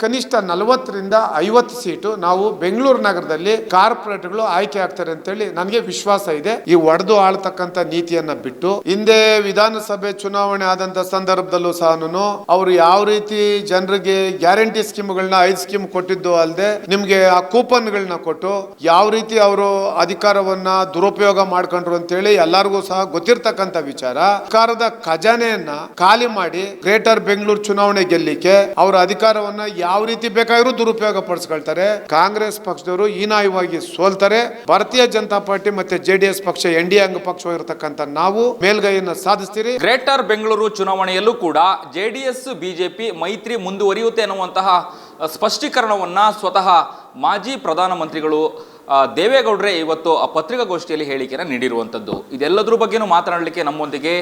ಕನಿಷ್ಠ ನಲವತ್ತರಿಂದ ಐವತ್ತು ಸೀಟು ನಾವು ಬೆಂಗಳೂರು ನಗರದಲ್ಲಿ ಕಾರ್ಪೊರೇಟ್ಗಳು ಆಯ್ಕೆ ಆಗ್ತಾರೆ ಅಂತೇಳಿ ನನಗೆ ವಿಶ್ವಾಸ ಇದೆ. ಈ ಒಡೆದು ಆಳ್ತಕ್ಕಂಥ ನೀತಿಯನ್ನ ಬಿಟ್ಟು ಹಿಂದೆ ವಿಧಾನಸಭೆ ಚುನಾವಣೆ ಆದಂತ ಸಂದರ್ಭದಲ್ಲೂ ಸಹ ಅವರು ಯಾವ ರೀತಿ ಜನರಿಗೆ ಗ್ಯಾರಂಟಿ ಸ್ಕೀಮ್ಗಳನ್ನ ಐದು ಸ್ಕೀಮ್ ಕೊಟ್ಟಿದ್ದು ಅಲ್ಲದೆ ನಿಮ್ಗೆ ಆ ಕೂಪನ್ಗಳನ್ನ ಕೊಟ್ಟು ಯಾವ ರೀತಿ ಅವರು ಅಧಿಕಾರವನ್ನ ದುರುಪಯೋಗ ಮಾಡ್ಕೊಂಡ್ರು ಅಂತೇಳಿ ಎಲ್ಲರಿಗೂ ಸಹ ಗೊತ್ತಿರ್ತಕ್ಕಂಥ ವಿಚಾರ. ಸರ್ಕಾರದ ಖಜಾನೆಯನ್ನ ಖಾಲಿ ಮಾಡಿ ಗ್ರೇಟರ್ ಬೆಂಗಳೂರು ಚುನಾವಣೆ ಗೆಲ್ಲಿಕ್ಕೆ ಅವರ ಅಧಿಕಾರವನ್ನ ಯಾವ ರೀತಿ ಬೇಕಾದರೂ ದುರುಪಯೋಗ ಪಡಿಸ್ಕೊಳ್ತಾರೆ. ಕಾಂಗ್ರೆಸ್ ಪಕ್ಷದವರು ಹೀನಾಯವಾಗಿ ಸೋಲ್ತಾರೆ. ಭಾರತೀಯ ಜನತಾ ಪಾರ್ಟಿ ಮತ್ತೆ ಜೆಡಿಎಸ್ ಪಕ್ಷ, ಎನ್ ಡಿ ಅಂಗ ಪಕ್ಷವಾಗಿರ್ತಕ್ಕಂಥ ನಾವು ಮೇಲ್ಗೈಯನ್ನು ಸಾಧಿಸ್ತೀರಿ. ಗ್ರೇಟರ್ ಬೆಂಗಳೂರು ಚುನಾವಣೆಯಲ್ಲೂ ಕೂಡ ಜೆಡಿಎಸ್ ಬಿಜೆಪಿ ಮೈತ್ರಿ ಮುಂದುವರಿಯುತ್ತೆ ಅನ್ನುವಂತಹ ಸ್ಪಷ್ಟೀಕರಣವನ್ನ ಸ್ವತಃ ಮಾಜಿ ಪ್ರಧಾನಮಂತ್ರಿಗಳು ದೇವೇಗೌಡರೇ ಇವತ್ತು ಆ ಪತ್ರಿಕಾಗೋಷ್ಠಿಯಲ್ಲಿ ಹೇಳಿಕೆಯನ್ನು ನೀಡಿರುವಂಥದ್ದು ಇದೆಲ್ಲದರ ಬಗ್ಗೆನೂ ಮಾತನಾಡಲಿಕ್ಕೆ ನಮ್ಮೊಂದಿಗೆ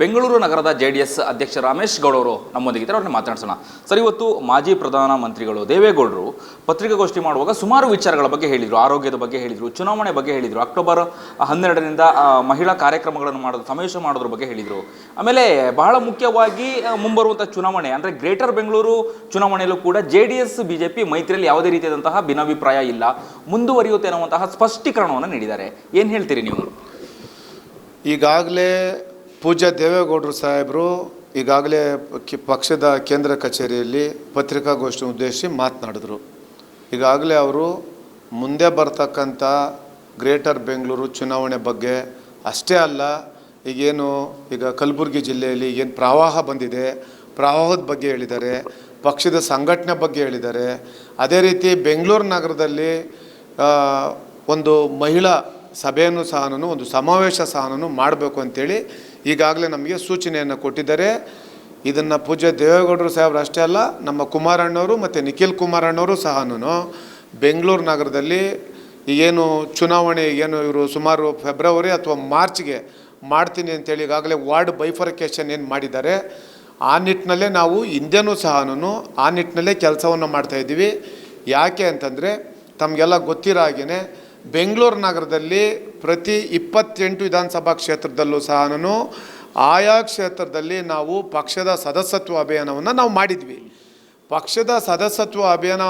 ಬೆಂಗಳೂರು ನಗರದ ಜೆ ಡಿ ಎಸ್ ಅಧ್ಯಕ್ಷ ರಮೇಶ್ ಗೌಡ ಅವರು ನಮ್ಮೊಂದಿಗೆ ಇದ್ದಾರೆ, ಅವ್ರನ್ನ ಮಾತನಾಡಿಸೋಣ. ಸರ್, ಇವತ್ತು ಮಾಜಿ ಪ್ರಧಾನ ಮಂತ್ರಿಗಳು ದೇವೇಗೌಡರು ಪತ್ರಿಕಾಗೋಷ್ಠಿ ಮಾಡುವಾಗ ಸುಮಾರು ವಿಚಾರಗಳ ಬಗ್ಗೆ ಹೇಳಿದರು, ಆರೋಗ್ಯದ ಬಗ್ಗೆ ಹೇಳಿದರು, ಚುನಾವಣೆ ಬಗ್ಗೆ ಹೇಳಿದರು, ಅಕ್ಟೋಬರ್ ಹನ್ನೆರಡರಿಂದ ಮಹಿಳಾ ಕಾರ್ಯಕ್ರಮಗಳನ್ನು ಮಾಡೋದು, ಸಮಾವೇಶ ಮಾಡೋದ್ರ ಬಗ್ಗೆ ಹೇಳಿದರು. ಆಮೇಲೆ ಬಹಳ ಮುಖ್ಯವಾಗಿ ಮುಂಬರುವಂಥ ಚುನಾವಣೆ, ಅಂದರೆ ಗ್ರೇಟರ್ ಬೆಂಗಳೂರು ಚುನಾವಣೆಯಲ್ಲೂ ಕೂಡ J D S B J P ಮೈತ್ರಿಯಲ್ಲಿ ಯಾವುದೇ ರೀತಿಯಾದಂತಹ ಭಿನ್ನಾಭಿಪ್ರಾಯ ಇಲ್ಲ, ಮುಂದುವರಿಯುತ್ತೆ ಅನ್ನುವಂತಹ ಸ್ಪಷ್ಟೀಕರಣವನ್ನು ನೀಡಿದ್ದಾರೆ. ಏನು ಹೇಳ್ತೀರಿ ನೀವು? ಈಗಾಗಲೇ ಪೂಜ್ಯ ದೇವೇಗೌಡರು ಸಾಹೇಬರು ಈಗಾಗಲೇ ಪಕ್ಷದ ಕೇಂದ್ರ ಕಚೇರಿಯಲ್ಲಿ ಪತ್ರಿಕಾಗೋಷ್ಠಿ ಉದ್ದೇಶಿಸಿ ಮಾತನಾಡಿದರು. ಈಗಾಗಲೇ ಅವರು ಮುಂದೆ ಬರ್ತಕ್ಕಂಥ ಗ್ರೇಟರ್ ಬೆಂಗಳೂರು ಚುನಾವಣೆ ಬಗ್ಗೆ ಅಷ್ಟೇ ಅಲ್ಲ, ಈಗೇನು ಈಗ ಕಲಬುರಗಿ ಜಿಲ್ಲೆಯಲ್ಲಿ ಏನು ಪ್ರವಾಹ ಬಂದಿದೆ, ಪ್ರವಾಹದ ಬಗ್ಗೆ ಹೇಳಿದ್ದಾರೆ, ಪಕ್ಷದ ಸಂಘಟನೆ ಬಗ್ಗೆ ಹೇಳಿದ್ದಾರೆ. ಅದೇ ರೀತಿ ಬೆಂಗಳೂರು ನಗರದಲ್ಲಿ ಒಂದು ಮಹಿಳಾ ಸಭೆಯನ್ನು ಸಹ ಒಂದು ಸಮಾವೇಶ ಸಹ ಮಾಡಬೇಕು ಅಂತೇಳಿ ಈಗಾಗಲೇ ನಮಗೆ ಸೂಚನೆಯನ್ನು ಕೊಟ್ಟಿದ್ದಾರೆ. ಇದನ್ನು ಪೂಜ್ಯ ದೇವೇಗೌಡರು ಸಾಹೇಬ್ರು ಅಷ್ಟೇ ಅಲ್ಲ, ನಮ್ಮ ಕುಮಾರಣ್ಣವರು ಮತ್ತು ನಿಖಿಲ್ ಕುಮಾರಣ್ಣವರು ಸಹ ಬೆಂಗಳೂರು ನಗರದಲ್ಲಿ ಏನು ಚುನಾವಣೆ ಏನು ಇವರು ಸುಮಾರು ಫೆಬ್ರವರಿ ಅಥವಾ ಮಾರ್ಚ್ಗೆ ಮಾಡ್ತೀನಿ ಅಂತೇಳಿ ಈಗಾಗಲೇ ವಾರ್ಡ್ ಬೈಫರ್ಕೇಷನ್ ಏನು ಮಾಡಿದ್ದಾರೆ. ಆ ನಿಟ್ಟಿನಲ್ಲೇ ನಾವು ಹಿಂದೆನೂ ಸಹ ಆ ನಿಟ್ಟಿನಲ್ಲೇ ಕೆಲಸವನ್ನು ಮಾಡ್ತಾಯಿದ್ದೀವಿ ಯಾಕೆ ಅಂತಂದರೆ ತಮಗೆಲ್ಲ ಗೊತ್ತಿರೋ ಹಾಗೆಯೇ ಬೆಂಗಳೂರು ನಗರದಲ್ಲಿ ಪ್ರತಿ ಇಪ್ಪತ್ತೆಂಟು ವಿಧಾನಸಭಾ ಕ್ಷೇತ್ರದಲ್ಲೂ ಸಹ ನಾನು ಆಯಾ ಕ್ಷೇತ್ರದಲ್ಲಿ ನಾವು ಪಕ್ಷದ ಸದಸ್ಯತ್ವ ಅಭಿಯಾನವನ್ನು ನಾವು ಮಾಡಿದ್ವಿ. ಪಕ್ಷದ ಸದಸ್ಯತ್ವ ಅಭಿಯಾನ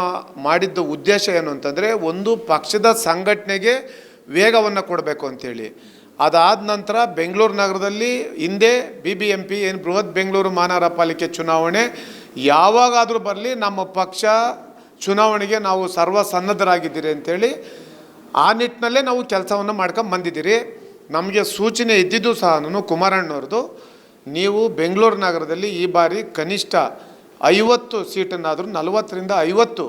ಮಾಡಿದ್ದ ಉದ್ದೇಶ ಏನು ಅಂತಂದರೆ ಒಂದು ಪಕ್ಷದ ಸಂಘಟನೆಗೆ ವೇಗವನ್ನು ಕೊಡಬೇಕು ಅಂಥೇಳಿ ಅದಾದ ನಂತರ ಬೆಂಗಳೂರು ನಗರದಲ್ಲಿ ಹಿಂದೆ ಬಿ ಬಿ ಎಂ ಪಿ ಏನು ಬೃಹತ್ ಬೆಂಗಳೂರು ಮಹಾನಗರ ಪಾಲಿಕೆ ಚುನಾವಣೆ, ಯಾವಾಗಾದರೂ ಬರಲಿ ನಮ್ಮ ಪಕ್ಷ ಚುನಾವಣೆಗೆ ನಾವು ಸರ್ವಸನ್ನದ್ಧರಾಗಿದ್ದೀರಿ ಅಂಥೇಳಿ ಆ ನಿಟ್ಟಿನಲ್ಲೇ ನಾವು ಕೆಲಸವನ್ನು ಮಾಡ್ಕೊಂಡು ಬಂದಿದ್ದೀರಿ. ನಮಗೆ ಸೂಚನೆ ಇದ್ದಿದ್ದು ಸಹ ಕುಮಾರಣ್ಣವ್ರದ್ದು. ನೀವು ಬೆಂಗಳೂರು ನಗರದಲ್ಲಿ ಈ ಬಾರಿ ಕನಿಷ್ಠ ಐವತ್ತು ಸೀಟನ್ನಾದರೂ ನಲವತ್ತರಿಂದ ಐವತ್ತು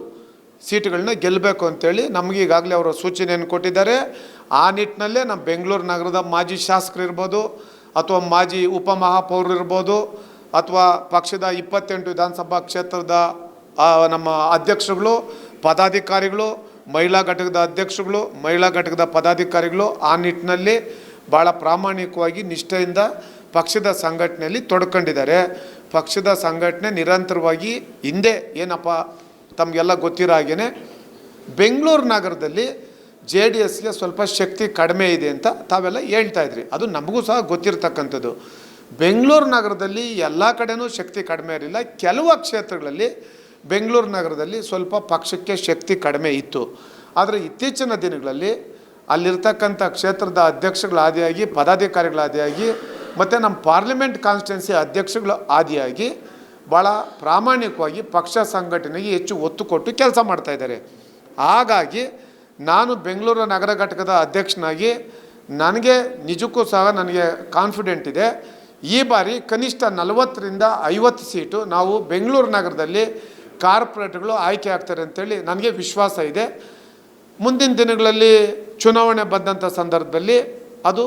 ಸೀಟ್ಗಳನ್ನ ಗೆಲ್ಲಬೇಕು ಅಂತೇಳಿ ನಮಗೆ ಈಗಾಗಲೇ ಅವರ ಸೂಚನೆಯನ್ನು ಕೊಟ್ಟಿದ್ದಾರೆ. ಆ ನಿಟ್ಟಿನಲ್ಲೇ ನಮ್ಮ ಬೆಂಗಳೂರು ನಗರದ ಮಾಜಿ ಶಾಸಕರು ಇರ್ಬೋದು, ಅಥವಾ ಮಾಜಿ ಉಪಮಹಾಪೌರರು ಇರ್ಬೋದು, ಅಥವಾ ಪಕ್ಷದ ಇಪ್ಪತ್ತೆಂಟು ವಿಧಾನಸಭಾ ಕ್ಷೇತ್ರದ ನಮ್ಮ ಅಧ್ಯಕ್ಷರುಗಳು, ಪದಾಧಿಕಾರಿಗಳು ಮಹಿಳಾ ಘಟಕದ ಅಧ್ಯಕ್ಷಗಳು ಮಹಿಳಾ ಘಟಕದ ಪದಾಧಿಕಾರಿಗಳು ಆ ನಿಟ್ಟಿನಲ್ಲಿ ಭಾಳ ಪ್ರಾಮಾಣಿಕವಾಗಿ ನಿಷ್ಠೆಯಿಂದ ಪಕ್ಷದ ಸಂಘಟನೆಯಲ್ಲಿ ತೊಡ್ಕೊಂಡಿದ್ದಾರೆ. ಪಕ್ಷದ ಸಂಘಟನೆ ನಿರಂತರವಾಗಿ ಹಿಂದೆ ಏನಪ್ಪ ತಮಗೆಲ್ಲ ಗೊತ್ತಿರೋ ಹಾಗೇ ಬೆಂಗಳೂರು ನಗರದಲ್ಲಿ ಜೆ ಡಿ ಎಸ್ಗೆ ಸ್ವಲ್ಪ ಶಕ್ತಿ ಕಡಿಮೆ ಇದೆ ಅಂತ ತಾವೆಲ್ಲ ಹೇಳ್ತಾ ಇದ್ರಿ. ಅದು ನಮಗೂ ಸಹ ಗೊತ್ತಿರತಕ್ಕಂಥದ್ದು. ಬೆಂಗಳೂರು ನಗರದಲ್ಲಿ ಎಲ್ಲ ಕಡೆನೂ ಶಕ್ತಿ ಕಡಿಮೆ ಇರಲಿಲ್ಲ. ಕೆಲವು ಕ್ಷೇತ್ರಗಳಲ್ಲಿ ಬೆಂಗಳೂರು ನಗರದಲ್ಲಿ ಸ್ವಲ್ಪ ಪಕ್ಷಕ್ಕೆ ಶಕ್ತಿ ಕಡಿಮೆ ಇತ್ತು. ಆದರೆ ಇತ್ತೀಚಿನ ದಿನಗಳಲ್ಲಿ ಅಲ್ಲಿರ್ತಕ್ಕಂಥ ಕ್ಷೇತ್ರದ ಅಧ್ಯಕ್ಷಗಳ ಆದಿಯಾಗಿ ಪದಾಧಿಕಾರಿಗಳ ಆದಿಯಾಗಿ ಮತ್ತು ನಮ್ಮ ಪಾರ್ಲಿಮೆಂಟ್ ಕಾನ್ಸ್ಟಿಟ್ಯೂನ್ಸಿ ಅಧ್ಯಕ್ಷಗಳ ಆದಿಯಾಗಿ ಭಾಳ ಪ್ರಾಮಾಣಿಕವಾಗಿ ಪಕ್ಷ ಸಂಘಟನೆಗೆ ಹೆಚ್ಚು ಒತ್ತು ಕೊಟ್ಟು ಕೆಲಸ ಮಾಡ್ತಾಯಿದ್ದಾರೆ ಹಾಗಾಗಿ ನಾನು ಬೆಂಗಳೂರು ನಗರ ಘಟಕದ ಅಧ್ಯಕ್ಷನಾಗಿ ನನಗೆ ನಿಜಕ್ಕೂ ಸಹ ನನಗೆ ಕಾನ್ಫಿಡೆಂಟ್ ಇದೆ. ಈ ಬಾರಿ ಕನಿಷ್ಠ ನಲವತ್ತರಿಂದ ಐವತ್ತು ಸೀಟು ನಾವು ಬೆಂಗಳೂರು ನಗರದಲ್ಲಿ ಕಾರ್ಪೊರೇಟ್ಗಳು ಆಯ್ಕೆ ಆಗ್ತಾರೆ ಅಂತೇಳಿ ನನಗೆ ವಿಶ್ವಾಸ ಇದೆ. ಮುಂದಿನ ದಿನಗಳಲ್ಲಿ ಚುನಾವಣೆ ಬಂದಂಥ ಸಂದರ್ಭದಲ್ಲಿ ಅದು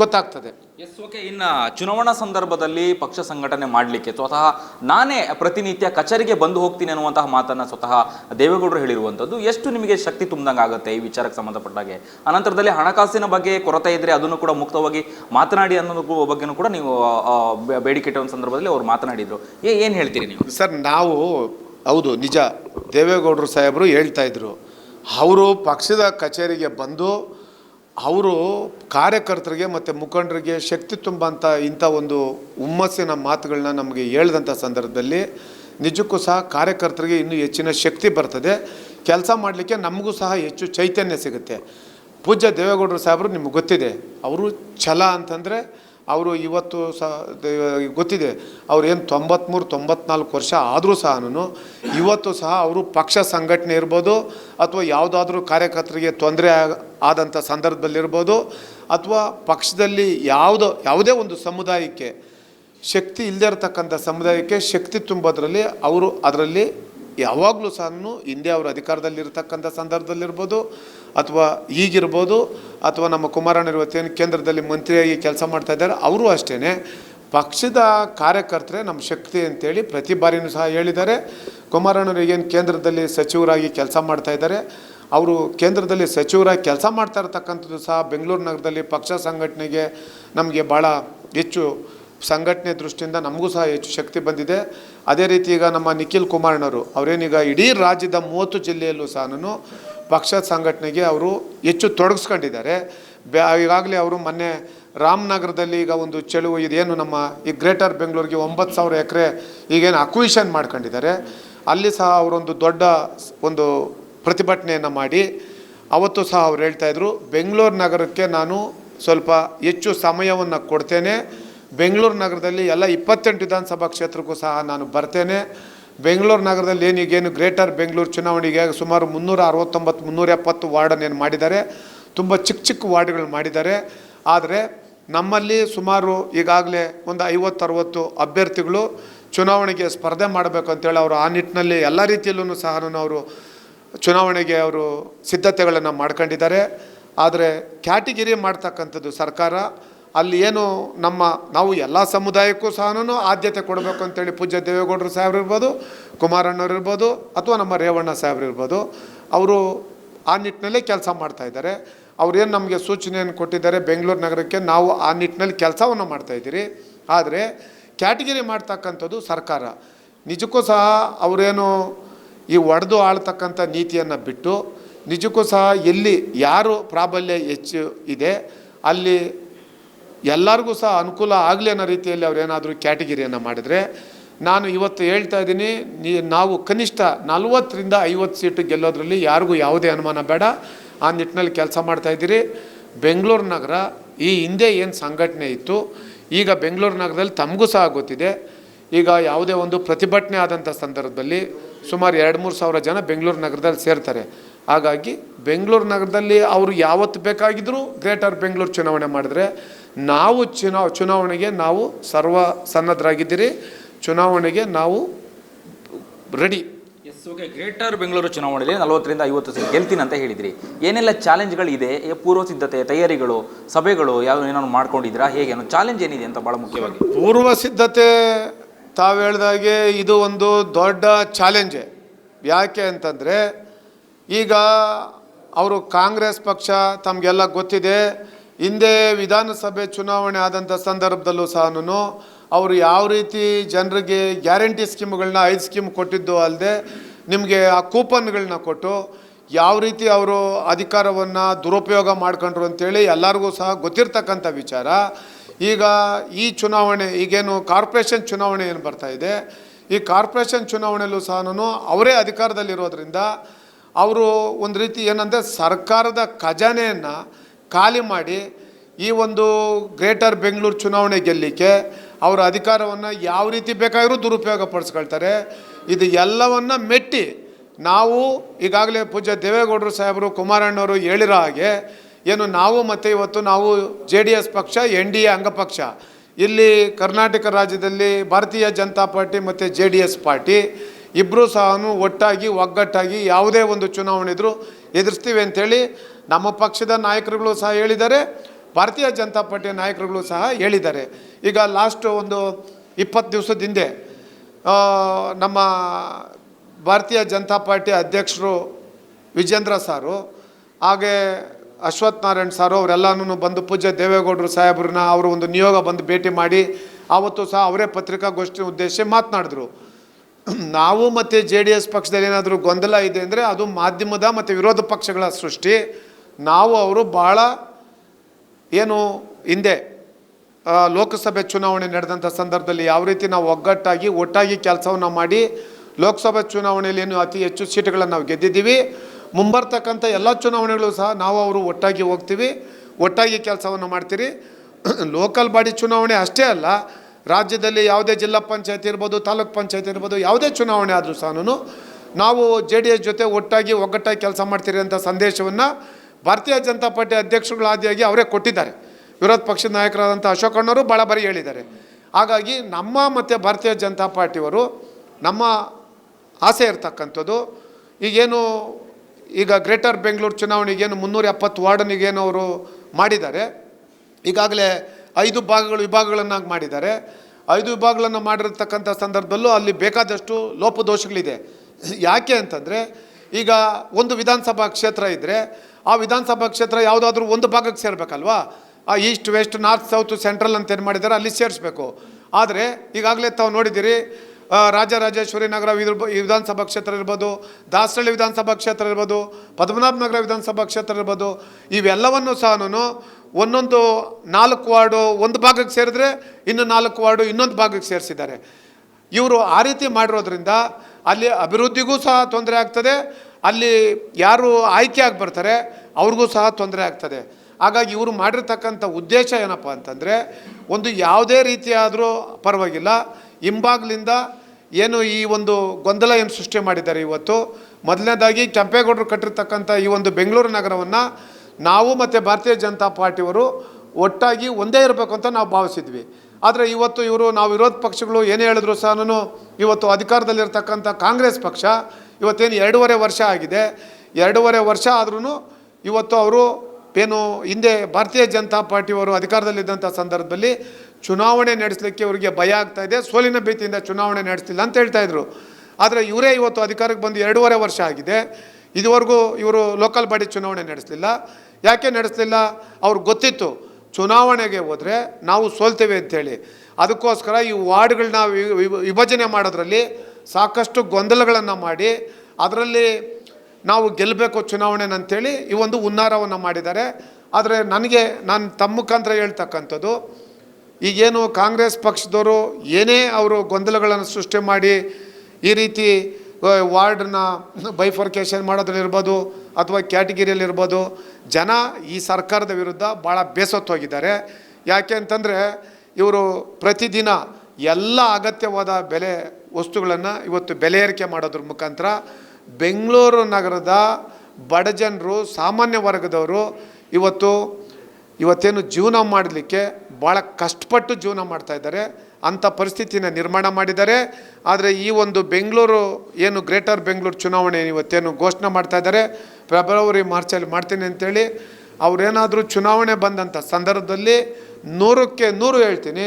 ಗೊತ್ತಾಗ್ತದೆ. ಎಸ್ ಓಕೆ ಇನ್ನು ಚುನಾವಣಾ ಸಂದರ್ಭದಲ್ಲಿ ಪಕ್ಷ ಸಂಘಟನೆ ಮಾಡಲಿಕ್ಕೆ ಸ್ವತಃ ನಾನೇ ಪ್ರತಿನಿತ್ಯ ಕಚೇರಿಗೆ ಬಂದು ಹೋಗ್ತೀನಿ ಅನ್ನುವಂತಹ ಮಾತನ್ನು ಸ್ವತಃ ದೇವೇಗೌಡರು ಹೇಳಿರುವಂಥದ್ದು. ಎಷ್ಟು ನಿಮಗೆ ಶಕ್ತಿ ತುಂಬ್ದಂಗೆ ಆಗುತ್ತೆ ಈ ವಿಚಾರಕ್ಕೆ ಸಂಬಂಧಪಟ್ಟಾಗೆ? ಅನಂತರದಲ್ಲಿ ಹಣಕಾಸಿನ ಬಗ್ಗೆ ಕೊರತೆ ಇದ್ದರೆ ಅದನ್ನು ಕೂಡ ಮುಕ್ತವಾಗಿ ಮಾತನಾಡಿ ಅನ್ನೋದು ಬಗ್ಗೆನೂ ಕೂಡ ನೀವು ಬೇಡಿಕೆ ಇಟ್ಟ ಸಂದರ್ಭದಲ್ಲಿ ಅವರು ಮಾತನಾಡಿದರು. ಏ ಏನು ಹೇಳ್ತೀರಿ ನೀವು? ಸರ್ ನಾವು ಹೌದು, ನಿಜ. ದೇವೇಗೌಡರು ಸಾಹೇಬರು ಹೇಳ್ತಾ ಇದ್ರು. ಅವರು ಪಕ್ಷದ ಕಚೇರಿಗೆ ಬಂದು ಅವರು ಕಾರ್ಯಕರ್ತರಿಗೆ ಮತ್ತು ಮುಖಂಡರಿಗೆ ಶಕ್ತಿ ತುಂಬಂಥ ಇಂಥ ಒಂದು ಹುಮ್ಮಸ್ಸಿನ ಮಾತುಗಳನ್ನ ನಮಗೆ ಹೇಳಿದಂಥ ಸಂದರ್ಭದಲ್ಲಿ ನಿಜಕ್ಕೂ ಸಹ ಕಾರ್ಯಕರ್ತರಿಗೆ ಇನ್ನೂ ಹೆಚ್ಚಿನ ಶಕ್ತಿ ಬರ್ತದೆ. ಕೆಲಸ ಮಾಡಲಿಕ್ಕೆ ನಮಗೂ ಸಹ ಹೆಚ್ಚು ಚೈತನ್ಯ ಸಿಗುತ್ತೆ. ಪೂಜ್ಯ ದೇವೇಗೌಡರು ಸಾಹೇಬರು ನಿಮ್ಗೆ ಗೊತ್ತಿದೆ. ಅವರು ಛಲ ಅಂತಂದರೆ ಅವರು ಇವತ್ತು ಸಹ ಗೊತ್ತಿದೆ, ಅವ್ರು ಏನು ತೊಂಬತ್ತ್ಮೂರು ತೊಂಬತ್ನಾಲ್ಕು ವರ್ಷ ಆದರೂ ಸಹ ಇವತ್ತು ಸಹ ಅವರು ಪಕ್ಷ ಸಂಘಟನೆ ಇರ್ಬೋದು, ಅಥವಾ ಯಾವುದಾದ್ರೂ ಕಾರ್ಯಕರ್ತರಿಗೆ ತೊಂದರೆ ಆದಂಥ ಸಂದರ್ಭದಲ್ಲಿರ್ಬೋದು, ಅಥವಾ ಪಕ್ಷದಲ್ಲಿ ಯಾವುದೋ, ಯಾವುದೇ ಒಂದು ಸಮುದಾಯಕ್ಕೆ ಶಕ್ತಿ ಇಲ್ಲದೇ ಇರತಕ್ಕಂಥ ಸಮುದಾಯಕ್ಕೆ ಶಕ್ತಿ ತುಂಬೋದ್ರಲ್ಲಿ ಅವರು ಅದರಲ್ಲಿ ಯಾವಾಗಲೂ ಸಹ ಹಿಂದೆ ಅವರು ಅಧಿಕಾರದಲ್ಲಿರ್ತಕ್ಕಂಥ ಸಂದರ್ಭದಲ್ಲಿರ್ಬೋದು. ಅಥವಾ ಈಗಿರ್ಬೋದು ಅಥವಾ ನಮ್ಮ ಕುಮಾರಣ್ಣ ಇವತ್ತೇನು ಕೇಂದ್ರದಲ್ಲಿ ಮಂತ್ರಿಯಾಗಿ ಕೆಲಸ ಮಾಡ್ತಾ ಇದ್ದಾರೆ, ಅವರು ಅಷ್ಟೇ ಪಕ್ಷದ ಕಾರ್ಯಕರ್ತರೇ ನಮ್ಮ ಶಕ್ತಿ ಅಂತೇಳಿ ಪ್ರತಿ ಬಾರಿನೂ ಸಹ ಹೇಳಿದ್ದಾರೆ. ಕುಮಾರಣ್ಣವರು ಏನು ಕೇಂದ್ರದಲ್ಲಿ ಸಚಿವರಾಗಿ ಕೆಲಸ ಮಾಡ್ತಾ ಇದ್ದಾರೆ, ಅವರು ಕೇಂದ್ರದಲ್ಲಿ ಸಚಿವರಾಗಿ ಕೆಲಸ ಮಾಡ್ತಾ ಇರ್ತಕ್ಕಂಥದ್ದು ಸಹ ಬೆಂಗಳೂರು ನಗರದಲ್ಲಿ ಪಕ್ಷ ಸಂಘಟನೆಗೆ ನಮಗೆ ಭಾಳ ಹೆಚ್ಚು ಸಂಘಟನೆ ದೃಷ್ಟಿಯಿಂದ ನಮಗೂ ಸಹ ಹೆಚ್ಚು ಶಕ್ತಿ ಬಂದಿದೆ. ಅದೇ ರೀತಿ ಈಗ ನಮ್ಮ ನಿಖಿಲ್ ಕುಮಾರಣ್ಣವರು, ಅವರೇನೀಗ ಇಡೀ ರಾಜ್ಯದ ಮೂವತ್ತು ಜಿಲ್ಲೆಯಲ್ಲೂ ಸಹ ಪಕ್ಷ ಸಂಘಟನೆಗೆ ಅವರು ಹೆಚ್ಚು ತೊಡಗಿಸ್ಕೊಂಡಿದ್ದಾರೆ. ಈಗಾಗಲೇ ಅವರು ಮೊನ್ನೆ ರಾಮನಗರದಲ್ಲಿ ಈಗ ಒಂದು ಚೆಲುವು ಇದೇನು ನಮ್ಮ ಈ ಗ್ರೇಟರ್ ಬೆಂಗಳೂರಿಗೆ ಒಂಬತ್ತು ಸಾವಿರ ಎಕರೆ ಈಗೇನು ಅಕ್ವಿಷನ್ ಮಾಡ್ಕೊಂಡಿದ್ದಾರೆ. ಅಲ್ಲಿ ಸಹ ಅವರೊಂದು ದೊಡ್ಡ ಒಂದು ಪ್ರತಿಭಟನೆಯನ್ನು ಮಾಡಿ ಅವತ್ತು ಸಹ ಅವ್ರು ಹೇಳ್ತಾಯಿದ್ರು ಬೆಂಗಳೂರು ನಗರಕ್ಕೆ ನಾನು ಸ್ವಲ್ಪ ಹೆಚ್ಚು ಸಮಯವನ್ನು ಕೊಡ್ತೇನೆ. ಬೆಂಗಳೂರು ನಗರದಲ್ಲಿ ಎಲ್ಲ ಇಪ್ಪತ್ತೆಂಟು ವಿಧಾನಸಭಾ ಕ್ಷೇತ್ರಕ್ಕೂ ಸಹ ನಾನು ಬರ್ತೇನೆ. ಬೆಂಗಳೂರು ನಗರದಲ್ಲಿ ಏನೀಗೇನು ಗ್ರೇಟರ್ ಬೆಂಗಳೂರು ಚುನಾವಣೆಗೆ ಸುಮಾರು ಮುನ್ನೂರ ಅರವತ್ತೊಂಬತ್ತು, ಮುನ್ನೂರ ಎಪ್ಪತ್ತು ವಾರ್ಡನ್ನೇನು ಮಾಡಿದ್ದಾರೆ. ತುಂಬ ಚಿಕ್ಕ ಚಿಕ್ಕ ವಾರ್ಡ್ಗಳು ಮಾಡಿದ್ದಾರೆ. ಆದರೆ ನಮ್ಮಲ್ಲಿ ಸುಮಾರು ಈಗಾಗಲೇ ಒಂದು ಐವತ್ತರವತ್ತು ಅಭ್ಯರ್ಥಿಗಳು ಚುನಾವಣೆಗೆ ಸ್ಪರ್ಧೆ ಮಾಡಬೇಕು ಅಂತೇಳಿ ಅವರು ಆ ನಿಟ್ಟಿನಲ್ಲಿ ಎಲ್ಲ ರೀತಿಯಲ್ಲೂ ಸಹ ಅವರು ಚುನಾವಣೆಗೆ ಅವರು ಸಿದ್ಧತೆಗಳನ್ನು ಮಾಡ್ಕೊಂಡಿದ್ದಾರೆ. ಆದರೆ ಕ್ಯಾಟಗಿರಿ ಮಾಡ್ತಕ್ಕಂಥದ್ದು ಸರ್ಕಾರ. ಅಲ್ಲಿ ಏನು ನಮ್ಮ ನಾವು ಎಲ್ಲ ಸಮುದಾಯಕ್ಕೂ ಸಹ ಆದ್ಯತೆ ಕೊಡಬೇಕು ಅಂತೇಳಿ ಪೂಜ್ಯ ದೇವೇಗೌಡರು ಸಾಹೇಬ್ರು ಇರ್ಬೋದು, ಕುಮಾರಣ್ಣವ್ರು ಇರ್ಬೋದು, ಅಥವಾ ನಮ್ಮ ರೇವಣ್ಣ ಸಾಹೇಬ್ರು ಇರ್ಬೋದು, ಅವರು ಆ ನಿಟ್ಟಿನಲ್ಲೇ ಕೆಲಸ ಮಾಡ್ತಾ ಇದ್ದಾರೆ. ಅವ್ರೇನು ನಮಗೆ ಸೂಚನೆಯನ್ನು ಕೊಟ್ಟಿದ್ದಾರೆ, ಬೆಂಗಳೂರು ನಗರಕ್ಕೆ ನಾವು ಆ ನಿಟ್ಟಿನಲ್ಲಿ ಕೆಲಸವನ್ನು ಮಾಡ್ತಾಯಿದ್ದೀರಿ ಆದರೆ ಕ್ಯಾಟಗಿರಿ ಮಾಡ್ತಕ್ಕಂಥದ್ದು ಸರ್ಕಾರ. ನಿಜಕ್ಕೂ ಸಹ ಅವರೇನು ಈ ಒಡೆದು ಆಳ್ತಕ್ಕಂಥ ನೀತಿಯನ್ನು ಬಿಟ್ಟು, ನಿಜಕ್ಕೂ ಸಹ ಎಲ್ಲಿ ಯಾರು ಪ್ರಾಬಲ್ಯ ಹೆಚ್ಚು ಇದೆ, ಅಲ್ಲಿ ಎಲ್ಲರಿಗೂ ಸಹ ಅನುಕೂಲ ಆಗಲಿ ಅನ್ನೋ ರೀತಿಯಲ್ಲಿ ಅವರೇನಾದರೂ ಕ್ಯಾಟಗಿರಿಯನ್ನು ಮಾಡಿದರೆ, ನಾನು ಇವತ್ತು ಹೇಳ್ತಾ ಇದ್ದೀನಿ, ನೀ, ನಾವು ಕನಿಷ್ಠ ನಲ್ವತ್ತರಿಂದ ಐವತ್ತು ಸೀಟು ಗೆಲ್ಲೋದ್ರಲ್ಲಿ ಯಾರಿಗೂ ಯಾವುದೇ ಅನುಮಾನ ಬೇಡ. ಆ ನಿಟ್ಟಿನಲ್ಲಿ ಕೆಲಸ ಮಾಡ್ತಾಯಿದ್ದೀರಿ ಬೆಂಗಳೂರು ನಗರ, ಈ ಹಿಂದೆ ಏನು ಸಂಘಟನೆ ಇತ್ತು, ಈಗ ಬೆಂಗಳೂರು ನಗರದಲ್ಲಿ ತಮಗೂ ಸಹ ಗೊತ್ತಿದೆ. ಈಗ ಯಾವುದೇ ಒಂದು ಪ್ರತಿಭಟನೆ ಆದಂಥ ಸಂದರ್ಭದಲ್ಲಿ ಸುಮಾರು ಎರಡು ಮೂರು ಸಾವಿರ ಜನ ಬೆಂಗಳೂರು ನಗರದಲ್ಲಿ ಸೇರ್ತಾರೆ. ಹಾಗಾಗಿ ಬೆಂಗಳೂರು ನಗರದಲ್ಲಿ ಅವರು ಯಾವತ್ತು ಬೇಕಾಗಿದ್ದರೂ ಗ್ರೇಟರ್ ಬೆಂಗಳೂರು ಚುನಾವಣೆ ಮಾಡಿದ್ರೆ ನಾವು ಚುನಾವ್ ಚುನಾವಣೆಗೆ ನಾವು ಸರ್ವ ಸನ್ನದ್ಧರಾಗಿದ್ದೀರಿ ಚುನಾವಣೆಗೆ ನಾವು ready. Yes okay greater Bengaluru ಚುನಾವಣೆಯಲ್ಲಿ ನಲವತ್ತರಿಂದ ಐವತ್ತು ಸೀಟ್ ಗೆಲ್ತೀನಿ ಅಂತ ಹೇಳಿದಿರಿ. ಏನೆಲ್ಲ ಚಾಲೆಂಜ್ಗಳಿದೆ ಪೂರ್ವ ಸಿದ್ಧತೆ ತಯಾರಿಗಳು ಸಭೆಗಳು ಯಾವ ಏನಾದ್ರು ಮಾಡ್ಕೊಂಡಿದ್ದೀರಾ? ಹೇಗೆ? ಅನ್ನೋ ಚಾಲೆಂಜ್ ಏನಿದೆ ಅಂತ ಭಾಳ ಮುಖ್ಯವಾಗಿ. ಪೂರ್ವ ಸಿದ್ಧತೆ ತಾವು ಹೇಳ್ದಾಗೆ ಇದು ಒಂದು ದೊಡ್ಡ ಚಾಲೆಂಜೆ. ಯಾಕೆ ಅಂತಂದರೆ ಈಗ ಅವರು ಕಾಂಗ್ರೆಸ್ ಪಕ್ಷ ತಮಗೆಲ್ಲ ಗೊತ್ತಿದೆ. ಹಿಂದೆ ವಿಧಾನಸಭೆ ಚುನಾವಣೆ ಆದಂಥ ಸಂದರ್ಭದಲ್ಲೂ ಸಹ ಅವರು ಯಾವ ರೀತಿ ಜನರಿಗೆ ಗ್ಯಾರಂಟಿ ಸ್ಕೀಮ್ಗಳನ್ನ ಐದು ಸ್ಕೀಮ್ ಕೊಟ್ಟಿದ್ದು ಅಲ್ಲದೆ ನಿಮಗೆ ಆ ಕೂಪನ್ಗಳನ್ನ ಕೊಟ್ಟು ಯಾವ ರೀತಿ ಅವರು ಅಧಿಕಾರವನ್ನು ದುರುಪಯೋಗ ಮಾಡ್ಕೊಂಡ್ರು ಅಂತೇಳಿ ಎಲ್ಲರಿಗೂ ಸಹ ಗೊತ್ತಿರ್ತಕ್ಕಂಥ ವಿಚಾರ. ಈಗ ಈ ಚುನಾವಣೆ ಈಗೇನು ಕಾರ್ಪೊರೇಷನ್ ಚುನಾವಣೆ ಏನು ಇದೆ. ಈ ಕಾರ್ಪೊರೇಷನ್ ಚುನಾವಣೆಯಲ್ಲೂ ಸಹ ಅವರೇ ಅಧಿಕಾರದಲ್ಲಿರೋದ್ರಿಂದ ಅವರು ಒಂದು ರೀತಿ ಏನಂದರೆ ಸರ್ಕಾರದ ಖಜಾನೆಯನ್ನು ಖಾಲಿ ಮಾಡಿ ಈ ಒಂದು ಗ್ರೇಟರ್ ಬೆಂಗಳೂರು ಚುನಾವಣೆ ಗೆಲ್ಲಲಿಕ್ಕೆ ಅವರ ಅಧಿಕಾರವನ್ನು ಯಾವ ರೀತಿ ಬೇಕಾದರೂ ದುರುಪಯೋಗ ಪಡಿಸ್ಕೊಳ್ತಾರೆ. ಇದು ಎಲ್ಲವನ್ನು ಮೆಟ್ಟಿ ನಾವು ಈಗಾಗಲೇ ಪೂಜ್ಯ ದೇವೇಗೌಡರು ಸಾಹೇಬರು, ಕುಮಾರಣ್ಣವರು ಹೇಳಿರೋ ಹಾಗೆ ಏನು ನಾವು ಮತ್ತು ಇವತ್ತು ನಾವು ಜೆ ಡಿ ಎಸ್ ಪಕ್ಷ, ಎನ್ ಡಿ ಎ ಅಂಗಪಕ್ಷ ಇಲ್ಲಿ ಕರ್ನಾಟಕ ರಾಜ್ಯದಲ್ಲಿ ಭಾರತೀಯ ಜನತಾ ಪಾರ್ಟಿ ಮತ್ತು ಜೆ ಡಿ ಎಸ್ ಪಾರ್ಟಿ. ಇಬ್ಬರೂ ಸಹ ಒಟ್ಟಾಗಿ, ಒಗ್ಗಟ್ಟಾಗಿ ಯಾವುದೇ ಒಂದು ಚುನಾವಣೆ ಇದ್ದರೂ ಎದುರಿಸ್ತೀವಿ ಅಂತೇಳಿ ನಮ್ಮ ಪಕ್ಷದ ನಾಯಕರುಗಳು ಸಹ ಹೇಳಿದ್ದಾರೆ. ಭಾರತೀಯ ಜನತಾ ಪಾರ್ಟಿಯ ನಾಯಕರುಗಳು ಸಹ ಹೇಳಿದ್ದಾರೆ. ಈಗ ಲಾಸ್ಟ್ ಒಂದು ಇಪ್ಪತ್ತು ದಿವಸದ ಹಿಂದೆ ನಮ್ಮ ಭಾರತೀಯ ಜನತಾ ಪಾರ್ಟಿ ಅಧ್ಯಕ್ಷರು ವಿಜೇಂದ್ರ ಸಾರು, ಹಾಗೆ ಅಶ್ವಥ್ ನಾರಾಯಣ್ ಸಾರು ಅವರೆಲ್ಲನೂ ಬಂದು ಪೂಜ್ಯ ದೇವೇಗೌಡರು ಸಾಹೇಬ್ರನ್ನ ಅವರು ಒಂದು ನಿಯೋಗ ಬಂದು ಭೇಟಿ ಮಾಡಿ ಆವತ್ತು ಸಹ ಅವರೇ ಪತ್ರಿಕಾಗೋಷ್ಠಿ ಉದ್ದೇಶಿಸಿ ಮಾತನಾಡಿದ್ರು. ನಾವು ಮತ್ತು ಜೆ ಡಿ ಎಸ್ ಪಕ್ಷದಲ್ಲಿ ಏನಾದರೂ ಗೊಂದಲ ಇದೆ ಅಂದರೆ ಅದು ಮಾಧ್ಯಮದ ಮತ್ತು ವಿರೋಧ ಪಕ್ಷಗಳ ಸೃಷ್ಟಿ. ನಾವು ಅವರು ಭಾಳ ಏನು ಹಿಂದೆ ಲೋಕಸಭೆ ಚುನಾವಣೆ ನಡೆದಂಥ ಸಂದರ್ಭದಲ್ಲಿ ಯಾವ ರೀತಿ ನಾವು ಒಗ್ಗಟ್ಟಾಗಿ, ಒಟ್ಟಾಗಿ ಕೆಲಸವನ್ನು ಮಾಡಿ ಲೋಕಸಭೆ ಚುನಾವಣೆಯಲ್ಲಿ ಏನು ಅತಿ ಹೆಚ್ಚು ಸೀಟುಗಳನ್ನು ನಾವು ಗೆದ್ದಿದ್ದೀವಿ. ಮುಂಬರ್ತಕ್ಕಂಥ ಎಲ್ಲ ಚುನಾವಣೆಗಳು ಸಹ ನಾವು ಅವರು ಒಟ್ಟಾಗಿ ಹೋಗ್ತೀವಿ, ಒಟ್ಟಾಗಿ ಕೆಲಸವನ್ನು ಮಾಡ್ತೀರಿ. ಲೋಕಲ್ ಬಾಡಿ ಚುನಾವಣೆ ಅಷ್ಟೇ ಅಲ್ಲ ರಾಜ್ಯದಲ್ಲಿ ಯಾವುದೇ ಜಿಲ್ಲಾ ಪಂಚಾಯತ್ ಇರ್ಬೋದು, ತಾಲೂಕ್ ಪಂಚಾಯತ್ ಇರ್ಬೋದು, ಯಾವುದೇ ಚುನಾವಣೆ ಆದರೂ ಸಹ ನಾವು ಜೆ ಡಿ ಎಸ್ ಜೊತೆ ಒಟ್ಟಾಗಿ ಒಗ್ಗಟ್ಟಾಗಿ ಕೆಲಸ ಮಾಡ್ತೀರಿ ಅಂತ ಸಂದೇಶವನ್ನು ಭಾರತೀಯ ಜನತಾ ಪಾರ್ಟಿ ಅಧ್ಯಕ್ಷರುಗಳಾದಿಯಾಗಿ ಅವರೇ ಕೊಟ್ಟಿದ್ದಾರೆ. ವಿರೋಧ ಪಕ್ಷದ ನಾಯಕರಾದಂಥ ಅಶೋಕ್ ಅಣ್ಣವರು ಭಾಳ ಬಾರಿ ಹೇಳಿದ್ದಾರೆ. ಹಾಗಾಗಿ ನಮ್ಮ ಮತ್ತು ಭಾರತೀಯ ಜನತಾ ಪಾರ್ಟಿಯವರು ನಮ್ಮ ಆಸೆ ಇರ್ತಕ್ಕಂಥದ್ದು, ಈಗೇನು ಈಗ ಗ್ರೇಟರ್ ಬೆಂಗಳೂರು ಚುನಾವಣೆಗೇನು ಮುನ್ನೂರ ಎಪ್ಪತ್ತು ವಾರ್ಡನಿಗೇನು ಅವರು ಮಾಡಿದ್ದಾರೆ, ಈಗಾಗಲೇ ಐದು ಭಾಗಗಳು ವಿಭಾಗಗಳನ್ನಾಗಿ ಮಾಡಿದ್ದಾರೆ. ಐದು ವಿಭಾಗಗಳನ್ನು ಮಾಡಿರ್ತಕ್ಕಂಥ ಸಂದರ್ಭದಲ್ಲೂ ಅಲ್ಲಿ ಬೇಕಾದಷ್ಟು ಲೋಪದೋಷಗಳಿದೆ. ಯಾಕೆ ಅಂತಂದರೆ, ಈಗ ಒಂದು ವಿಧಾನಸಭಾ ಕ್ಷೇತ್ರ ಇದ್ದರೆ ಆ ವಿಧಾನಸಭಾ ಕ್ಷೇತ್ರ ಯಾವುದಾದ್ರೂ ಒಂದು ಭಾಗಕ್ಕೆ ಸೇರಬೇಕಲ್ವಾ? ಆ east, west, north, south, central ಅಂತ ಏನು ಮಾಡಿದ್ದಾರೆ ಅಲ್ಲಿ ಸೇರಿಸ್ಬೇಕು. ಆದರೆ, ಈಗಾಗಲೇ ತಾವು ನೋಡಿದ್ದೀರಿ ರಾಜರಾಜೇಶ್ವರಿ ನಗರ ವಿಧಾನ- ವಿಧಾನಸಭಾ ಕ್ಷೇತ್ರ ಇರ್ಬೋದು, ದಾಸರಳ್ಳಿ ವಿಧಾನಸಭಾ ಕ್ಷೇತ್ರ ಇರ್ಬೋದು, ಪದ್ಮನಾಭ ನಗರ ವಿಧಾನಸಭಾ ಕ್ಷೇತ್ರ ಇರ್ಬೋದು, ಇವೆಲ್ಲವನ್ನು ಸಹ ಒಂದೊಂದು ನಾಲ್ಕು ವಾರ್ಡು ಒಂದು ಭಾಗಕ್ಕೆ ಸೇರಿದ್ರೆ ಇನ್ನು ನಾಲ್ಕು ವಾರ್ಡು ಇನ್ನೊಂದು ಭಾಗಕ್ಕೆ ಸೇರಿಸಿದ್ದಾರೆ. ಇವರು ಆ ರೀತಿ ಮಾಡಿರೋದ್ರಿಂದ ಅಲ್ಲಿ ಅಭಿವೃದ್ಧಿಗೂ ಸಹ ತೊಂದರೆ ಆಗ್ತದೆ, ಅಲ್ಲಿ ಯಾರು ಆಯ್ಕೆಯಾಗಿ ಬರ್ತಾರೆ ಅವ್ರಿಗೂ ಸಹ ತೊಂದರೆ ಆಗ್ತದೆ. ಹಾಗಾಗಿ ಇವರು ಮಾಡಿರ್ತಕ್ಕಂಥ ಉದ್ದೇಶ ಏನಪ್ಪ ಅಂತಂದರೆ ಒಂದು ಯಾವುದೇ ರೀತಿಯಾದರೂ ಪರವಾಗಿಲ್ಲ, ಹಿಂಬಾಗ್ಲಿಂದ ಏನು ಈ ಒಂದು ಗೊಂದಲ ಏನು ಸೃಷ್ಟಿ ಮಾಡಿದ್ದಾರೆ ಇವತ್ತು. ಮೊದಲನೇದಾಗಿ ಕೆಂಪೇಗೌಡರು ಕಟ್ಟಿರ್ತಕ್ಕಂಥ ಈ ಒಂದು ಬೆಂಗಳೂರು ನಗರವನ್ನು ನಾವು ಮತ್ತು ಭಾರತೀಯ ಜನತಾ ಪಾರ್ಟಿಯವರು ಒಟ್ಟಾಗಿ ಒಂದೇ ಇರಬೇಕು ಅಂತ ನಾವು ಭಾವಿಸಿದ್ವಿ. ಆದರೆ ಇವತ್ತು ಇವರು ನಾವು ವಿರೋಧ ಪಕ್ಷಗಳು ಏನೇ ಹೇಳಿದ್ರು ಸಹ ಇವತ್ತು ಅಧಿಕಾರದಲ್ಲಿರ್ತಕ್ಕಂಥ ಕಾಂಗ್ರೆಸ್ ಪಕ್ಷ ಇವತ್ತೇನು ಎರಡೂವರೆ ವರ್ಷ ಆಗಿದೆ. ಎರಡೂವರೆ ವರ್ಷ ಆದ್ರೂ ಇವತ್ತು ಅವರು ಏನು ಹಿಂದೆ ಭಾರತೀಯ ಜನತಾ ಪಾರ್ಟಿಯವರು ಅಧಿಕಾರದಲ್ಲಿದ್ದಂಥ ಸಂದರ್ಭದಲ್ಲಿ ಚುನಾವಣೆ ನಡೆಸಲಿಕ್ಕೆ ಇವರಿಗೆ ಭಯ ಆಗ್ತಾ ಇದೆ. ಸೋಲಿನ ಭೀತಿಯಿಂದ ಚುನಾವಣೆ ನಡೆಸ್ತಿಲ್ಲ ಅಂತ ಹೇಳ್ತಾ ಇದ್ರು. ಆದರೆ ಇವರೇ ಇವತ್ತು ಅಧಿಕಾರಕ್ಕೆ ಬಂದು ಎರಡೂವರೆ ವರ್ಷ ಆಗಿದೆ. ಇದುವರೆಗೂ ಇವರು ಲೋಕಲ್ ಬಾಡಿ ಚುನಾವಣೆ ನಡೆಸಲಿಲ್ಲ. ಯಾಕೆ ನಡೆಸಲಿಲ್ಲ? ಅವ್ರಿಗೆ ಗೊತ್ತಿತ್ತು. ಚುನಾವಣೆಗೆ ಹೋದರೆ ನಾವು ಸೋಲ್ತೇವೆ ಅಂಥೇಳಿ ಅದಕ್ಕೋಸ್ಕರ ಈ ವಾರ್ಡ್ಗಳನ್ನ ವಿಭಜನೆ ಮಾಡೋದ್ರಲ್ಲಿ ಸಾಕಷ್ಟು ಗೊಂದಲಗಳನ್ನು ಮಾಡಿ, ಅದರಲ್ಲಿ ನಾವು ಗೆಲ್ಲಬೇಕು ಚುನಾವಣೆ ಅಂತೇಳಿ ಈ ಒಂದು ಹುನ್ನಾರವನ್ನು ಮಾಡಿದ್ದಾರೆ. ಆದರೆ ನನಗೆ, ನಾನು ತಮ್ಮ ಮುಖಾಂತರ ಹೇಳ್ತಕ್ಕಂಥದ್ದು, ಈಗೇನು ಕಾಂಗ್ರೆಸ್ ಪಕ್ಷದವರು ಏನೇ ಅವರು ಗೊಂದಲಗಳನ್ನು ಸೃಷ್ಟಿ ಮಾಡಿ ಈ ರೀತಿ ವಾರ್ಡ್ನ ಬೈಫರ್ಕೇಷನ್ ಮಾಡೋದ್ರಲ್ಲಿರ್ಬೋದು ಅಥವಾ ಕ್ಯಾಟಗಿರಿಯಲ್ಲಿರ್ಬೋದು ಜನ ಈ ಸರ್ಕಾರದ ವಿರುದ್ಧ ಭಾಳ ಬೇಸತ್ತೋಗಿದ್ದಾರೆ. ಯಾಕೆ ಅಂತಂದರೆ ಇವರು ಪ್ರತಿದಿನ ಎಲ್ಲ ಅಗತ್ಯವಾದ ಬೆಲೆ ವಸ್ತುಗಳನ್ನು ಇವತ್ತು ಬೆಲೆ ಏರಿಕೆ ಮಾಡೋದ್ರ ಮುಖಾಂತರ ಬೆಂಗಳೂರು ನಗರದ ಬಡ ಜನರು, ಸಾಮಾನ್ಯ ವರ್ಗದವರು ಇವತ್ತು ಇವತ್ತೇನು ಜೀವನ ಮಾಡಲಿಕ್ಕೆ ಭಾಳ ಕಷ್ಟಪಟ್ಟು ಜೀವನ ಮಾಡ್ತಾ ಇದ್ದಾರೆ. ಅಂಥ ಪರಿಸ್ಥಿತಿನ ನಿರ್ಮಾಣ ಮಾಡಿದ್ದಾರೆ. ಆದರೆ ಈ ಒಂದು ಬೆಂಗಳೂರು, ಏನು ಗ್ರೇಟರ್ ಬೆಂಗಳೂರು ಚುನಾವಣೆ ಇವತ್ತೇನು ಘೋಷಣೆ ಮಾಡ್ತಾ ಇದ್ದಾರೆ. ಫೆಬ್ರವರಿ, ಮಾರ್ಚಲ್ಲಿ ಮಾಡ್ತೀನಿ ಅಂತೇಳಿ ಅವರೇನಾದರೂ ಚುನಾವಣೆ ಬಂದಂಥ ಸಂದರ್ಭದಲ್ಲಿ ನೂರಕ್ಕೆ ನೂರು ಹೇಳ್ತೀನಿ.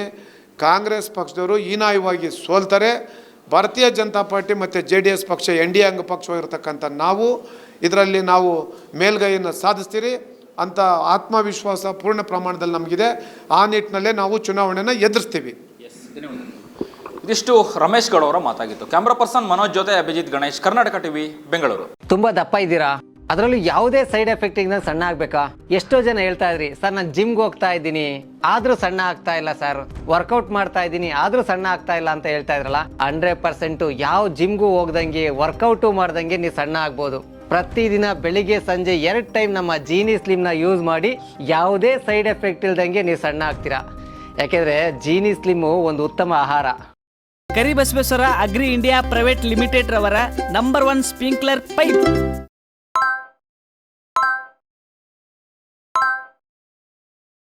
ಕಾಂಗ್ರೆಸ್ ಪಕ್ಷದವರು ಹೀನಾಯವಾಗಿ ಸೋಲ್ತಾರೆ. ಭಾರತೀಯ ಜನತಾ ಪಾರ್ಟಿ ಮತ್ತು ಜೆ ಡಿ ಎಸ್ ಪಕ್ಷ, ಎನ್ ಡಿ ಅಂಗ ಪಕ್ಷವಾಗಿರ್ತಕ್ಕಂಥ ನಾವು, ಇದರಲ್ಲಿ ನಾವು ಮೇಲ್ಗೈಯನ್ನು ಸಾಧಿಸ್ತೀರಿ ಅಂತ ಆತ್ಮವಿಶ್ವಾಸ ಪೂರ್ಣ ಪ್ರಮಾಣದಲ್ಲಿ ನಮಗಿದೆ. ಆ ನಿಟ್ಟಿನಲ್ಲೇ ನಾವು ಚುನಾವಣೆನ ಎದುರಿಸ್ತೀವಿ. ಇದಿಷ್ಟು ರಮೇಶ್ ಗೌಡ ಅವರ ಮಾತಾಗಿತ್ತು. ಕ್ಯಾಮ್ರಾ ಪರ್ಸನ್ ಮನೋಜ್ ಜೊತೆ ಅಭಿಜಿತ್ ಗಣೇಶ್, ಕರ್ನಾಟಕ ಟಿವಿ ಬೆಂಗಳೂರು. ತುಂಬಾ ದಪ್ಪ ಇದ್ದೀರಾ? ಅದರಲ್ಲೂ ಯಾವುದೇ ಸೈಡ್ ಎಫೆಕ್ಟ್ ಇಂದ ಸಣ್ಣ ಆಗ್ಬೇಕಾ? ಎಷ್ಟೋ ಜನ ಹೇಳ್ತಾ ಇದ್ರಿ, ಸರ್, ನಾನು ಜಿಮ್ಗೆ ಹೋಗ್ತಾ ಇದ್ದೀನಿ. ಆದ್ರೂ ಸಣ್ಣ ಆಗ್ತಾ ಇಲ್ಲ, ಸರ್. ವರ್ಕೌಟ್ ಮಾಡ್ತಾ ಇದ್ದೀನಿ, ಆದ್ರೂ ಸಣ್ಣ ಆಗ್ತಾ ಇಲ್ಲ ಅಂತ ಹೇಳ್ತಾ ಇದ್ರಲ್ಲ ಹಂಡ್ರೆಡ್ ಪರ್ಸೆಂಟ್ ಯಾವ ಜಿಮ್ಗೂ ಹೋಗ್ದಂಗೆ ವರ್ಕೌಟು ಮಾಡ್ದಂಗೆ ನೀವು ಸಣ್ಣ ಆಗ್ಬೋದು. ಪ್ರತಿದಿನ ಬೆಳಿಗ್ಗೆ ಸಂಜೆ ಎರಡು ಟೈಮ್ ನಮ್ಮ ಜೀನಿ ಸ್ಲಿಮ್ನ ಯೂಸ್ ಮಾಡಿ, ಯಾವುದೇ ಸೈಡ್ ಎಫೆಕ್ಟ್ ಇಲ್ದಂಗೆ ನೀವು ಸಣ್ಣ ಆಗ್ತೀರಾ? ಯಾಕೆಂದ್ರೆ ಜೀನಿ ಸ್ಲಿಮ್ ಒಂದು ಉತ್ತಮ ಆಹಾರ. Karibasaveshwara agri India private limited ರವರ ನಂಬರ್ ಒನ್ ಸ್ಪ್ರಿಂಕ್ಲರ್ ಪೈಪ್.